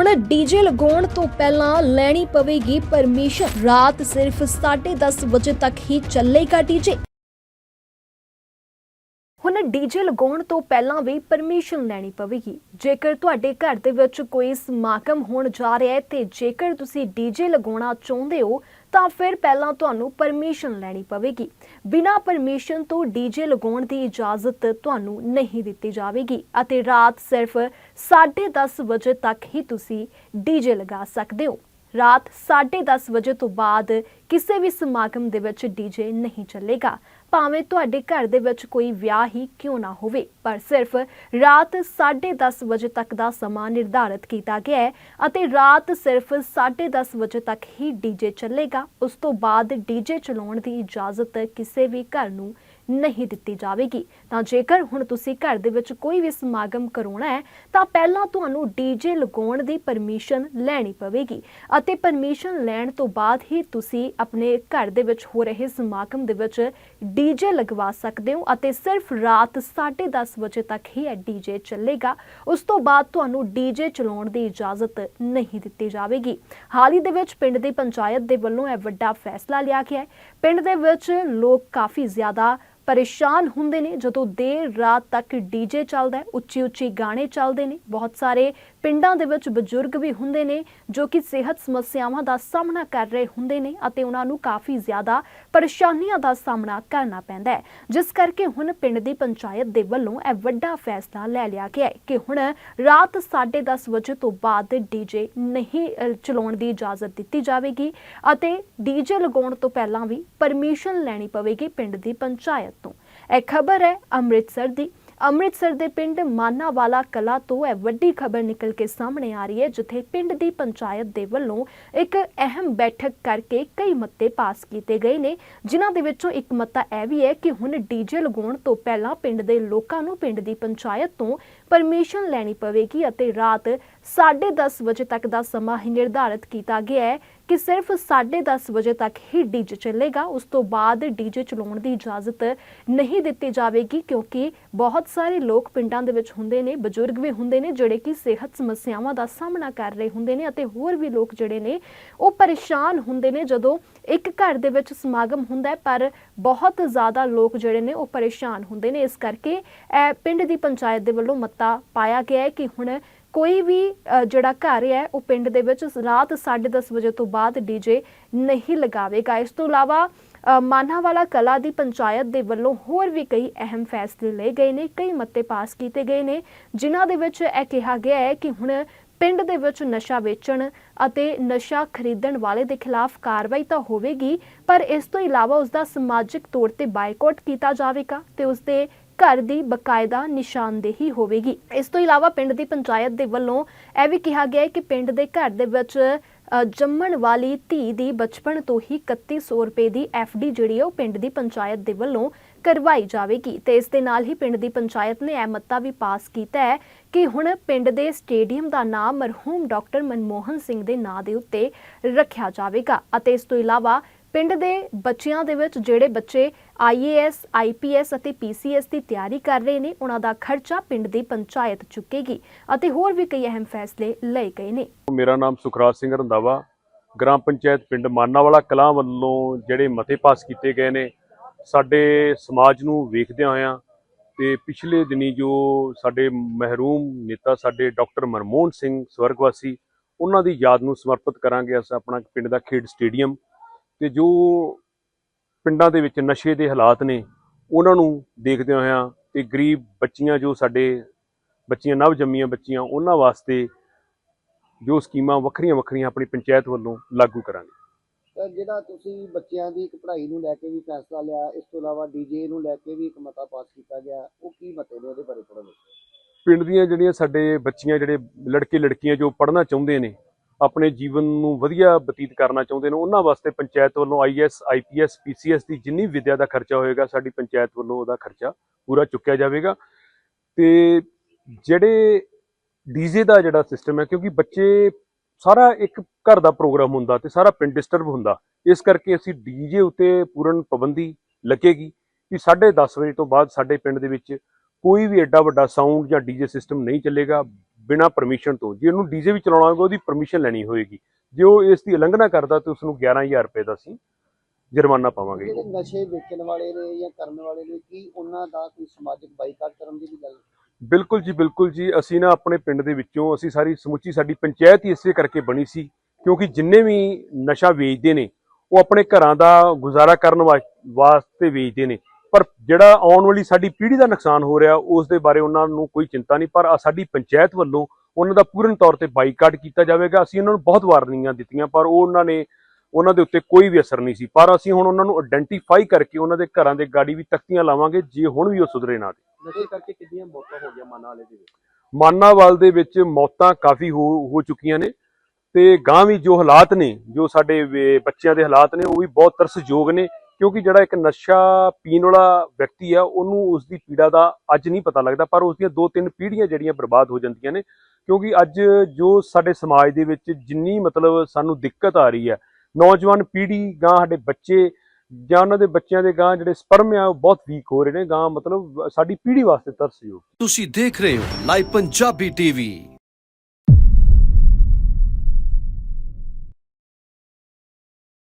ਹੁਣ ਡੀਜੇ ਲਗਾਉਣ ਤੋਂ ਪਹਿਲਾਂ ਲੈਣੀ ਪਵੇਗੀ ਪਰਮਿਸ਼ਨ। ਰਾਤ ਸਿਰਫ 10:30 ਵਜੇ ਤੱਕ ਹੀ ਚੱਲੇਗਾ ਡੀਜੇ। ਹੁਣ ਡੀਜੇ ਲਗਾਉਣ ਤੋਂ ਪਹਿਲਾਂ ਵੀ ਪਰਮਿਸ਼ਨ ਲੈਣੀ ਪਵੇਗੀ। ਜੇਕਰ ਤੁਹਾਡੇ ਘਰ ਦੇ ਵਿੱਚ ਕੋਈ ਸਮਾਗਮ ਹੋਣ ਜਾ ਰਿਹਾ ਹੈ ਤੇ ਜੇਕਰ ਤੁਸੀਂ ਡੀਜੇ ਲਗਾਉਣਾ ਚਾਹੁੰਦੇ ਹੋ ਤਾਂ ਫਿਰ ਪਹਿਲਾਂ ਤੁਹਾਨੂੰ ਪਰਮਿਸ਼ਨ ਲੈਣੀ ਪਵੇਗੀ। ਬਿਨਾਂ ਪਰਮਿਸ਼ਨ ਤੋਂ ਡੀਜੇ ਲਗਾਉਣ ਦੀ ਇਜਾਜ਼ਤ ਤੁਹਾਨੂੰ ਨਹੀਂ ਦਿੱਤੀ ਜਾਵੇਗੀ ਅਤੇ ਰਾਤ ਸਿਰਫ 10:30 ਵਜੇ ਤੱਕ ਹੀ ਤੁਸੀਂ ਡੀਜੇ ਲਗਾ ਸਕਦੇ ਹੋ। ਰਾਤ 10:30 ਵਜੇ ਤੋਂ ਬਾਅਦ ਕਿਸੇ ਵੀ ਸਮਾਗਮ ਦੇ ਵਿੱਚ ਡੀਜੇ ਨਹੀਂ ਚੱਲੇਗਾ। ਭਾਵੇਂ ਤੁਹਾਡੇ ਘਰ ਦੇ ਵਿੱਚ ਕੋਈ ਵਿਆਹ ਹੀ ਕਿਉਂ ਨਾ ਹੋਵੇ, ਪਰ ਸਿਰਫ ਰਾਤ 10:30 ਵਜੇ ਤੱਕ ਦਾ ਸਮਾਂ ਨਿਰਧਾਰਿਤ ਕੀਤਾ ਗਿਆ ਹੈ ਅਤੇ ਰਾਤ ਸਿਰਫ 10:30 ਵਜੇ ਤੱਕ ਹੀ ਡੀਜੇ ਚੱਲੇਗਾ। ਉਸ ਤੋਂ ਬਾਅਦ ਡੀਜੇ ਚਲਾਉਣ ਦੀ ਇਜਾਜ਼ਤ ਕਿਸੇ ਵੀ ਘਰ ਨੂੰ ਨਹੀਂ ਦਿੱਤੀ ਜਾਵੇਗੀ। ਤਾਂ ਜੇਕਰ ਹੁਣ ਤੁਸੀਂ ਘਰ ਦੇ ਵਿੱਚ ਕੋਈ ਵੀ ਸਮਾਗਮ ਕਰਾਉਣਾ ਹੈ, ਤਾਂ ਪਹਿਲਾਂ ਤੁਹਾਨੂੰ ਡੀਜੇ ਲਗਾਉਣ ਦੀ ਪਰਮਿਸ਼ਨ ਲੈਣੀ ਪਵੇਗੀ ਅਤੇ ਪਰਮਿਸ਼ਨ ਲੈਣ ਤੋਂ ਬਾਅਦ ਹੀ ਤੁਸੀਂ ਆਪਣੇ ਘਰ ਦੇ ਵਿੱਚ ਹੋ ਰਹੇ ਸਮਾਗਮ ਦੇ ਵਿੱਚ ਡੀਜੇ ਲਗਵਾ ਸਕਦੇ ਹੋ ਅਤੇ ਸਿਰਫ ਰਾਤ 10:30 ਵਜੇ ਤੱਕ ਹੀ ਇਹ ਡੀਜੇ ਚੱਲੇਗਾ। ਉਸ ਤੋਂ ਬਾਅਦ ਤੁਹਾਨੂੰ ਡੀਜੇ ਚਲਾਉਣ ਦੀ ਇਜਾਜ਼ਤ ਨਹੀਂ ਦਿੱਤੀ ਜਾਵੇਗੀ। ਹਾਲ ਹੀ ਦੇ ਵਿੱਚ ਪਿੰਡ ਦੀ ਪੰਚਾਇਤ ਦੇ ਵੱਲੋਂ ਇਹ ਵੱਡਾ ਫੈਸਲਾ ਲਿਆ ਗਿਆ ਹੈ। ਪਿੰਡ ਦੇ ਵਿੱਚ ਲੋਕ ਕਾਫੀ ਜ਼ਿਆਦਾ ਪਰੇਸ਼ਾਨ ਹੁੰਦੇ ਨੇ ਜਦੋਂ ਦੇਰ ਰਾਤ ਤੱਕ ਡੀਜੇ ਚੱਲਦਾ ਉੱਚੀ ਉੱਚੀ ਗਾਣੇ ਚੱਲਦੇ ਨੇ, ਬਹੁਤ ਸਾਰੇ ਪਿੰਡਾਂ ਦੇ ਵਿੱਚ ਬਜ਼ੁਰਗ ਵੀ ਹੁੰਦੇ ਨੇ ਜੋ ਕਿ ਸਿਹਤ ਸਮੱਸਿਆਵਾਂ ਦਾ ਸਾਹਮਣਾ ਕਰ ਰਹੇ ਹੁੰਦੇ ਨੇ ਅਤੇ ਉਹਨਾਂ ਨੂੰ ਕਾਫੀ ਜ਼ਿਆਦਾ ਪਰੇਸ਼ਾਨੀਆਂ ਦਾ ਸਾਹਮਣਾ ਕਰਨਾ ਪੈਂਦਾ ਹੈ। ਜਿਸ ਕਰਕੇ ਹੁਣ ਪਿੰਡ ਦੀ ਪੰਚਾਇਤ ਦੇ ਵੱਲੋਂ ਇਹ ਵੱਡਾ ਫੈਸਲਾ ਲੈ ਲਿਆ ਗਿਆ ਹੈ ਕਿ ਹੁਣ ਰਾਤ 10:30 ਵਜੇ ਤੋਂ ਬਾਅਦ ਡੀਜੇ ਨਹੀਂ ਚਲਾਉਣ ਦੀ ਇਜਾਜ਼ਤ ਦਿੱਤੀ ਜਾਵੇਗੀ ਅਤੇ ਡੀਜੇ ਲਗਾਉਣ ਤੋਂ ਪਹਿਲਾਂ ਵੀ ਪਰਮਿਸ਼ਨ ਲੈਣੀ ਪਵੇਗੀ ਪਿੰਡ ਦੀ ਪੰਚਾਇਤ ਤੋਂ। ਇਹ ਖਬਰ ਹੈ ਅੰਮ੍ਰਿਤਸਰ ਦੀ। ਅੰਮ੍ਰਿਤਸਰ ਦੇ ਪਿੰਡ ਮਾਨਾਵਾਲਾ ਕਲਾ ਤੋਂ ਇਹ ਵੱਡੀ ਖਬਰ ਨਿਕਲ ਕੇ ਸਾਹਮਣੇ ਆ ਰਹੀ ਹੈ, ਜਿੱਥੇ ਪਿੰਡ ਦੀ ਪੰਚਾਇਤ ਦੇ ਵੱਲੋਂ ਇੱਕ ਅਹਿਮ ਬੈਠਕ ਕਰਕੇ ਕਈ ਮਤੇ ਪਾਸ ਕੀਤੇ ਗਏ ਨੇ। ਜਿਨ੍ਹਾਂ ਦੇ ਵਿੱਚੋਂ ਇੱਕ ਮਤਾ ਇਹ ਵੀ ਹੈ ਕਿ ਹੁਣ ਡੀਜੇ ਲਗਾਉਣ ਤੋਂ ਪਹਿਲਾਂ ਪਿੰਡ ਦੇ ਲੋਕਾਂ ਨੂੰ ਪਿੰਡ ਦੀ ਪੰਚਾਇਤ ਤੋਂ ਪਰਮਿਸ਼ਨ ਲੈਣੀ ਪਵੇਗੀ ਅਤੇ ਰਾਤ 10:30 ਵਜੇ ਤੱਕ ਦਾ ਸਮਾਂ ਹੀ ਨਿਰਧਾਰਿਤ ਕੀਤਾ ਗਿਆ ਹੈ ਕਿ ਸਿਰਫ 10:30 ਵਜੇ ਤੱਕ ਹੀ ਡੀਜੇ ਚੱਲੇਗਾ। ਉਸ ਤੋਂ ਬਾਅਦ ਡੀਜੇ ਚਲਾਉਣ ਦੀ ਇਜਾਜ਼ਤ ਨਹੀਂ ਦਿੱਤੀ ਜਾਵੇਗੀ ਕਿਉਂਕਿ ਬਹੁਤ ਸਾਰੇ ਲੋਕ ਪਿੰਡਾਂ ਦੇ ਵਿੱਚ ਹੁੰਦੇ ਨੇ, ਬਜ਼ੁਰਗ ਵੀ ਹੁੰਦੇ ਨੇ ਜਿਹੜੇ ਕਿ ਸਿਹਤ ਸਮੱਸਿਆਵਾਂ ਦਾ ਸਾਹਮਣਾ ਕਰ ਰਹੇ ਹੁੰਦੇ ਨੇ ਅਤੇ ਹੋਰ ਵੀ ਲੋਕ ਜਿਹੜੇ ਨੇ ਉਹ ਪਰੇਸ਼ਾਨ ਹੁੰਦੇ ਨੇ ਜਦੋਂ ਇੱਕ ਘਰ ਦੇ ਵਿੱਚ ਸਮਾਗਮ ਹੁੰਦਾ ਹੈ, ਪਰ ਬਹੁਤ ਜ਼ਿਆਦਾ ਲੋਕ ਜਿਹੜੇ ਨੇ ਉਹ ਪਰੇਸ਼ਾਨ ਹੁੰਦੇ ਨੇ। ਇਸ ਕਰਕੇ ਇਹ ਪਿੰਡ ਦੀ ਪੰਚਾਇਤ ਦੇ ਵੱਲੋਂ ਮਤਾ ਪਾਇਆ ਗਿਆ ਹੈ ਕਿ ਹੁਣ ਕੋਈ ਵੀ ਜਿਹੜਾ ਘਰ ਹੈ ਉਹ ਪਿੰਡ ਦੇ ਵਿੱਚ ਰਾਤ 10:30 ਵਜੇ ਤੋਂ ਬਾਅਦ ਡੀਜੇ ਨਹੀਂ ਲਗਾਵੇਗਾ। ਇਸ ਤੋਂ ਇਲਾਵਾ ਅ, ਮਾਨਾਵਾਲਾ ਕਲਾ ਦੀ ਪੰਚਾਇਤ ਦੇ ਵੱਲੋਂ ਹੋਰ ਵੀ ਕਈ ਅਹਿਮ ਫੈਸਲੇ ਲਏ ਗਏ ਨੇ ਕਈ ਮਤੇ ਪਾਸ ਕੀਤੇ ਗਏ ਨੇ ਜਿਨ੍ਹਾਂ ਦੇ ਵਿੱਚ ਇਹ ਕਿਹਾ ਗਿਆ ਹੈ ਕਿ ਹੁਣ ਪਿੰਡ ਦੇ ਵਿੱਚ ਨਸ਼ਾ ਵੇਚਣ ਅਤੇ ਨਸ਼ਾ ਖਰੀਦਣ ਵਾਲੇ ਦੇ ਖਿਲਾਫ ਕਾਰਵਾਈ ਤਾਂ ਹੋਵੇਗੀ ਪਰ ਇਸ ਤੋਂ ਇਲਾਵਾ ਉਸ ਦਾ ਸਮਾਜਿਕ ਤੌਰ ਤੇ ਬਾਈਕਾਟ ਕੀਤਾ ਜਾਵੇਗਾ ਤੇ ਉਸ ਦੇ ਘਰ ਦੀ ਬਕਾਇਦਾ ਨਿਸ਼ਾਨਦੇਹੀ ਹੋਵੇਗੀ। ਇਸ ਤੋਂ ਇਲਾਵਾ ਪਿੰਡ ਦੀ ਪੰਚਾਇਤ ਦੇ ਵੱਲੋਂ ਇਹ ਵੀ ਕਿਹਾ ਗਿਆ ਹੈ ਕਿ ਪਿੰਡ ਦੇ ਘਰ ਦੇ ਵਿੱਚ ਜੰਮਣ ਵਾਲੀ ਧੀ ਦੀ ਬਚਪਨ ਤੋਂ ਹੀ 3100 ਰੁਪਏ ਦੀ ਡੀ ਜਿਹੜੀ ਹੈ ਉਹ ਪਿੰਡ ਦੀ ਪੰਚਾਇਤ ਦੇ ਵੱਲੋਂ ਕਰਵਾਈ ਜਾਵੇਗੀ। ਤੇ ਇਸ ਦੇ ਨਾਲ ਹੀ ਪਿੰਡ ਦੀ ਪੰਚਾਇਤ ਨੇ ਇਹ ਮਤਾ ਵੀ ਪਾਸ ਕੀਤਾ ਹੈ ਕਿ ਹੁਣ ਪਿੰਡ ਦੇ ਸਟੇਡੀਅਮ ਦਾ ਨਾਮ ਮਰਹੂਮ ਡਾਕਟਰ ਮਨਮੋਹਨ ਸਿੰਘ ਦੇ ਨਾਂ ਦੇ ਉੱਤੇ ਰੱਖਿਆ ਜਾਵੇਗਾ। ਅਤੇ ਇਸ ਤੋਂ ਇਲਾਵਾ ਪਿੰਡ ਦੇ ਬੱਚਿਆਂ ਦੇ ਵਿੱਚ ਜਿਹੜੇ ਬੱਚੇ ਆਈਏਐਸ ਆਈਪੀਐਸ ਅਤੇ ਪੀਸੀਐਸ ਦੀ ਤਿਆਰੀ ਕਰ ਰਹੇ ਨੇ, ਉਹਨਾਂ ਦਾ ਖਰਚਾ ਪਿੰਡ ਦੀ ਪੰਚਾਇਤ ਚੁੱਕੇਗੀ ਅਤੇ ਹੋਰ ਵੀ ਕਈ ਅਹਿਮ ਫੈਸਲੇ ਲਏ ਗਏ ਨੇ। ਮੇਰਾ ਨਾਮ ਸੁਖਰਾਜ ਸਿੰਘ ਰੰਧਾਵਾ, ਗ੍ਰਾਮ ਪੰਚਾਇਤ ਪਿੰਡ ਮਾਨਾਵਾਲਾ ਕਲਾਂ ਵੱਲੋਂ ਜਿਹੜੇ ਮਤੇ ਪਾਸ ਕੀਤੇ ਗਏ ਨੇ, ਸਾਡੇ ਸਮਾਜ ਨੂੰ ਵੇਖਦਿਆਂ ਹੋਇਆਂ ਤੇ ਪਿਛਲੇ ਦਿਨੀ ਜੋ ਸਾਡੇ ਮਹਿਰੂਮ ਨੇਤਾ ਸਾਡੇ ਡਾਕਟਰ ਮਨਮੋਹਨ ਸਿੰਘ, ਸਵਰਗਵਾਸੀ, ਉਹਨਾਂ ਦੀ ਯਾਦ ਨੂੰ ਸਮਰਪਿਤ ਕਰਾਂਗੇ, ਅਸੀਂ ਆਪਣਾ ਪਿੰਡ ਦਾ ਖੇਡ ਸਟੇਡੀਅਮ ਤੇ ਜੋ ਪਿੰਡਾਂ ਦੇ ਵਿੱਚ ਨਸ਼ੇ ਦੇ ਹਾਲਾਤ ਨੇ ਉਹਨਾਂ ਨੂੰ ਦੇਖਦਿਆਂ ਹੋਇਆਂ ਤੇ ਗਰੀਬ ਬੱਚੀਆਂ ਜੋ ਸਾਡੇ ਬੱਚੀਆਂ ਨਵ ਜੰਮੀਆਂ ਬੱਚੀਆਂ ਉਹਨਾਂ ਵਾਸਤੇ ਜੋ ਸਕੀਮਾਂ ਵੱਖਰੀਆਂ ਵੱਖਰੀਆਂ ਆਪਣੀ ਪੰਚਾਇਤ ਵੱਲੋਂ ਲਾਗੂ ਕਰਾਂਗੇ। ਤਾਂ ਜਿਹੜਾ ਤੁਸੀਂ ਬੱਚਿਆਂ ਦੀ ਇੱਕ ਪੜ੍ਹਾਈ ਨੂੰ ਲੈ ਕੇ ਵੀ ਫੈਸਲਾ ਲਿਆ ਇਸ ਤੋਂ ਇਲਾਵਾ ਡੀਜੇ ਨੂੰ ਲੈ ਕੇ ਵੀ ਇੱਕ ਮਤਾ ਪਾਸ ਕੀਤਾ ਗਿਆ ਉਹ ਕੀ ਮਤੇ ਨੇ ਉਹਦੇ ਬਾਰੇ ਥੋੜਾ ਦੱਸੋ। ਪਿੰਡ ਦੀਆਂ ਜਿਹੜੀਆਂ ਸਾਡੇ ਬੱਚੀਆਂ ਜਿਹੜੇ ਲੜਕੇ ਲੜਕੀਆਂ ਜੋ ਪੜ੍ਹਨਾ ਚਾਹੁੰਦੇ ਨੇ ਆਪਣੇ ਜੀਵਨ ਨੂੰ ਵਧੀਆ ਬਤੀਤ ਕਰਨਾ ਚਾਹੁੰਦੇ ਨੇ, ਉਹਨਾਂ ਵਾਸਤੇ ਪੰਚਾਇਤ ਵੱਲੋਂ ਆਈਐਸ ਆਈਪੀਐਸ ਪੀਸੀਐਸ ਦੀ ਜਿੰਨੀ ਵਿਦਿਆ ਦਾ ਖਰਚਾ ਹੋਏਗਾ, ਸਾਡੀ ਪੰਚਾਇਤ ਵੱਲੋਂ ਉਹਦਾ ਖਰਚਾ ਪੂਰਾ ਚੁੱਕਿਆ ਜਾਵੇਗਾ। ਤੇ ਜਿਹੜੇ ਡੀਜੇ ਦਾ ਜਿਹੜਾ ਸਿਸਟਮ ਹੈ, ਕਿਉਂਕਿ ਬੱਚੇ ਸਾਰਾ ਇੱਕ ਘਰ ਦਾ ਪ੍ਰੋਗਰਾਮ ਹੁੰਦਾ ਤੇ ਸਾਰਾ ਪਿੰਡ ਡਿਸਟਰਬ ਹੁੰਦਾ, ਇਸ ਕਰਕੇ ਅਸੀਂ ਡੀਜੇ ਉੱਤੇ ਪੂਰਨ ਪਾਬੰਦੀ ਲੱਗੇਗੀ ਕਿ 10:30 ਵਜੇ ਤੋਂ ਬਾਅਦ ਸਾਡੇ ਪਿੰਡ ਦੇ ਵਿੱਚ ਕੋਈ ਵੀ ਐਡਾ ਵੱਡਾ ਸਾਊਂਡ ਜਾਂ ਡੀਜੇ ਸਿਸਟਮ ਨਹੀਂ ਚੱਲੇਗਾ। ਬਿਨਾ ਪਰਮਿਸ਼ਨ ਤੋਂ ਜੇ ਉਹਨੂੰ ਡੀਜੇ ਵੀ ਚਲਾਉਣਾ ਹੋਵੇਗਾ ਉਹਦੀ ਪਰਮਿਸ਼ਨ ਲੈਣੀ ਹੋਏਗੀ। ਜੇ ਉਹ ਇਸ ਦੀ ਉਲੰਘਣਾ ਕਰਦਾ ਤੇ ਉਸ ਨੂੰ 11000 ਰੁਪਏ ਦਾ ਅਸੀਂ ਜੁਰਮਾਨਾ ਪਾਵਾਂਗੇ। ਜਿਹੜੇ ਨਸ਼ੇ ਵੇਚਣ ਵਾਲੇ ਨੇ ਜਾਂ ਕਰਨ ਵਾਲੇ ਨੇ ਕੀ ਉਹਨਾਂ ਦਾ ਕੋਈ ਸਮਾਜਿਕ ਬਾਈਕਾਟ ਕਰਨ ਦੀ ਵੀ ਗੱਲ ਬਿਲਕੁਲ ਜੀ ਬਿਲਕੁਲ ਜੀ। ਅਸੀਂ ਨਾ ਆਪਣੇ ਪਿੰਡ ਦੇ ਵਿੱਚੋਂ ਅਸੀਂ ਸਾਰੀ ਸਮੁੱਚੀ ਸਾਡੀ ਪੰਚਾਇਤ ਹੀ ਇਸੇ ਕਰਕੇ ਬਣੀ ਸੀ ਕਿਉਂਕਿ ਜਿੰਨੇ ਵੀ ਨਸ਼ਾ ਵੇਚਦੇ ਨੇ ਉਹ ਆਪਣੇ ਘਰਾਂ ਦਾ ਗੁਜ਼ਾਰਾ ਕਰਨ ਵਾਸਤੇ ਵੇਚਦੇ ਨੇ। ਪਰ ਜਿਹੜਾ ਆਉਣ ਵਾਲੀ ਸਾਡੀ ਪੀੜ੍ਹੀ ਦਾ ਨੁਕਸਾਨ ਹੋ ਰਿਹਾ ਉਸ ਦੇ ਬਾਰੇ ਉਹਨਾਂ ਨੂੰ ਕੋਈ ਚਿੰਤਾ ਨਹੀਂ ਪਰ ਸਾਡੀ ਪੰਚਾਇਤ ਵੱਲੋਂ ਉਹਨਾਂ ਦਾ ਪੂਰਨ ਤੌਰ ਤੇ ਬਾਈਕਾਟ ਕੀਤਾ ਜਾਵੇਗਾ। ਅਸੀਂ ਉਹਨਾਂ ਨੂੰ ਬਹੁਤ ਵਾਰਨਿੰਗਾਂ ਦਿੱਤੀਆਂ ਪਰ ਉਹ ਉਹਨਾਂ ਨੇ ਉਹਨਾਂ ਦੇ ਉੱਤੇ ਕੋਈ ਵੀ ਅਸਰ ਨਹੀਂ ਸੀ। ਪਰ ਅਸੀਂ ਹੁਣ ਉਹਨਾਂ ਨੂੰ ਆਇਡੈਂਟੀਫਾਈ ਕਰਕੇ ਉਹਨਾਂ ਦੇ ਘਰਾਂ ਦੇ ਗਾੜੀ ਵੀ ਤਖਤੀਆਂ ਲਾਵਾਂਗੇ ਜੇ ਹੁਣ ਵੀ ਉਹ ਸੁਧਰੇ ਨਾ ਤੇ ਨਸ਼ੇ ਕਰਕੇ ਕਿੰਨੀਆਂ ਮੌਤਾਂ ਹੋ ਗਈਆਂ ਮਾਨਾ ਵਾਲੇ ਦੇ ਵਿੱਚ? ਮਾਨਾਵਾਲ ਦੇ ਵਿੱਚ ਮੌਤਾਂ ਕਾਫੀ ਹੋ ਹੋ ਚੁੱਕੀਆਂ ਨੇ ਤੇ ਗਾਂ ਵੀ ਜੋ ਹਾਲਾਤ ਨੇ ਜੋ ਸਾਡੇ ਬੱਚਿਆਂ ਦੇ ਹਾਲਾਤ ਨੇ ਉਹ ਵੀ ਬਹੁਤ ਤਰਸਯੋਗ ਨੇ। ਕਿਉਂਕਿ ਜਿਹੜਾ ਇੱਕ ਨਸ਼ਾ ਪੀਣ ਵਾਲਾ ਵਿਅਕਤੀ ਆ, ਉਹਨੂੰ ਉਸ ਦੀ ਪੀੜਾ ਦਾ ਅੱਜ ਨਹੀਂ ਪਤਾ ਲੱਗਦਾ, ਪਰ ਉਸ ਦੀਆਂ ਦੋ ਤਿੰਨ ਪੀੜ੍ਹੀਆਂ ਜਿਹੜੀਆਂ ਬਰਬਾਦ ਹੋ ਜਾਂਦੀਆਂ ਨੇ, ਕਿਉਂਕਿ ਅੱਜ ਜੋ ਸਾਡੇ ਸਮਾਜ ਦੇ ਵਿੱਚ ਜਿੰਨੀ ਮਤਲਬ ਸਾਨੂੰ ਦਿੱਕਤ ਆ ਰਹੀ ਹੈ, ਨੌਜਵਾਨ ਪੀੜ੍ਹੀ ਗਾਂ ਸਾਡੇ ਬੱਚੇ ਜਾਂ ਉਹਨਾਂ ਦੇ ਬੱਚਿਆਂ ਦੇ ਗਾਂ ਜਿਹੜੇ ਸਪਰਮ ਆ, ਉਹ ਬਹੁਤ ਵੀਕ ਹੋ ਰਹੇ ਨੇ ਗਾਂ ਮਤਲਬ ਸਾਡੀ ਪੀੜ੍ਹੀ ਵਾਸਤੇ ਤਰਸਯੋਗ। ਤੁਸੀਂ ਦੇਖ ਰਹੇ ਹੋ ਲਾਈਵ ਪੰਜਾਬੀ ਟੀਵੀ।